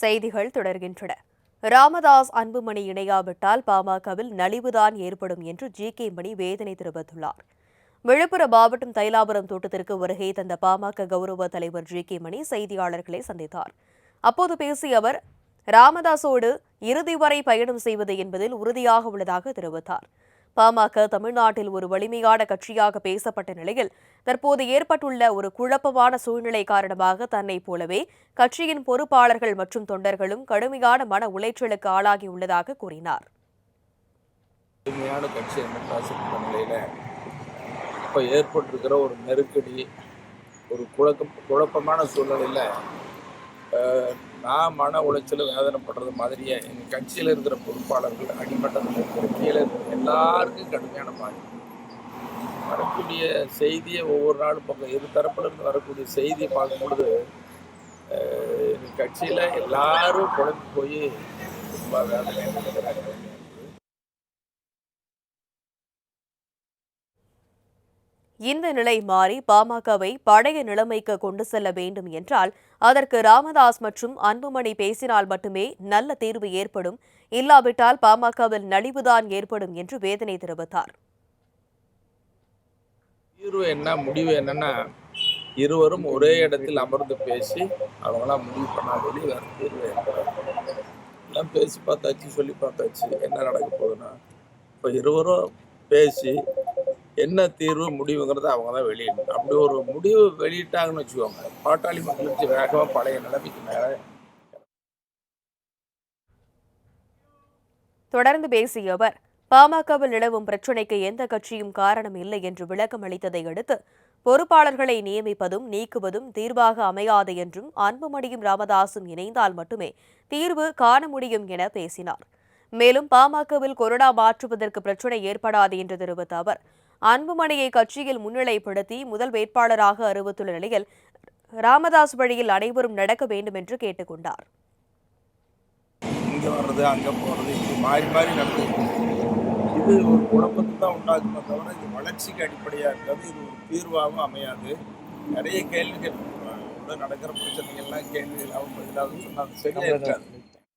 செய்திகள் தொடர்கின்றன. ராமதாஸ் அன்புமணி இணையாவிட்டால் பாமகவில் நலிவுதான் ஏற்படும் என்று ஜி கே மணி வேதனை தெரிவித்துள்ளார். விழுப்புரம் மாவட்டம் தைலாபுரம் தோட்டத்திற்கு வருகை தந்த பாமக கௌரவ தலைவர் ஜி கே மணி செய்தியாளர்களை சந்தித்தார். அப்போது பேசிய அவர் ராமதாஸோடு இறுதி வரை பயணம் செய்வது என்பதில் உறுதியாக உள்ளதாக தெரிவித்தார். பாமக தமிழ்நாட்டில் ஒரு வலிமையான கட்சியாக பேசப்பட்ட நிலையில் தற்போது ஏற்பட்டுள்ள ஒரு குழப்பமான சூழ்நிலை காரணமாக தன்னை போலவே கட்சியின் பொறுப்பாளர்கள் மற்றும் தொண்டர்களும் கடுமையான மன உளைச்சலுக்கு ஆளாகியுள்ளதாக கூறினார். இப்போ ஏற்பட்டிருக்கிற ஒரு நெருக்கடி ஒரு குழப்பம் குழப்பமான சூழ்நிலையில் நான் மன உளைச்சல் வேதனைப்படுறது மாதிரியே எங்கள் கட்சியில் இருக்கிற பொறுப்பாளர்கள் அடிமட்டத்தில் இருக்கிற கீழே இருக்கிற எல்லாருக்கும் கடுமையான பாதிப்பு. வரக்கூடிய செய்தியை ஒவ்வொரு நாளும் பக்கம் இரு தரப்புலேருந்து வரக்கூடிய செய்தியை பார்க்கும் பொழுது எங்கள் கட்சியில் எல்லாரும் குழம்பு போய் ரொம்ப வேதனை இந்த நிலை மாறி பாமகவை பழைய நிலைமைக்கு கொண்டு செல்ல வேண்டும் என்றால் அதற்கு ராமதாஸ் மற்றும் அன்புமணி பேசினால் மட்டுமே நல்ல தீர்வு ஏற்படும். இல்லாவிட்டால் பாமகவில் நலிவுதான் ஏற்படும் என்று வேதனை தெரிவித்தார். தீர்வு என்ன முடிவு என்னன்னா இருவரும் ஒரே இடத்தில் அமர்ந்து பேசி அவங்களாம் முடிவு பண்ணாதபடி வேறு தீர்வு எல்லாம் பேசி பார்த்தாச்சு சொல்லி பார்த்தாச்சு என்ன நடக்க போகுதுன்னா இப்போ இருவரும் பேசி என்ன தீர்வு முடிவுங்கிறத அவங்க தான் வெளியிடணும். அப்படி ஒரு முடிவு வெளியிட்டாங்கன்னு வச்சுக்கோங்க பாட்டாளி மக்களுக்கு வேகமாக பழைய நிலைமைக்கு மேலே தொடர்ந்து பேசிய அவர் பாமகவில் நிலவும் பிரச்சினைக்கு எந்த கட்சியும் காரணம் இல்லை என்று விளக்கம் அளித்ததை அடுத்து பொறுப்பாளர்களை நியமிப்பதும் நீக்குவதும் தீர்வாக அமையாது என்றும் அன்புமணியும் ராமதாசும் இணைந்தால் மட்டுமே தீர்வு காண முடியும் என பேசினார். மேலும் பாமகவில் கொரோனா மாற்றுவதற்கு பிரச்சினை ஏற்படாது என்று தெரிவித்த அவர் அன்புமணியை கட்சியில் முன்னிலைப்படுத்தி முதல் வேட்பாளராக அறிவித்துள்ள நிலையில் ராமதாஸ் வழியில் அனைவரும் நடக்க வேண்டும் என்று கேட்டுக்கொண்டார். இங்கே வர்றது அங்கே போகிறது இப்படி மாறி மாறி நடந்துட்டு இது ஒரு குழப்பத்தை தான் உண்டாக்குமே தவிர இது வளர்ச்சிக்கு அடிப்படையாக இருக்காது. இது ஒரு தீர்வாகவும் அமையாது. நிறைய கேள்விகள் உள்ள நடக்கிற பிரச்சனைகள்லாம் கேள்விகளாகவும் பதிலாகவும் சொன்னால் சரியாக இருக்காது.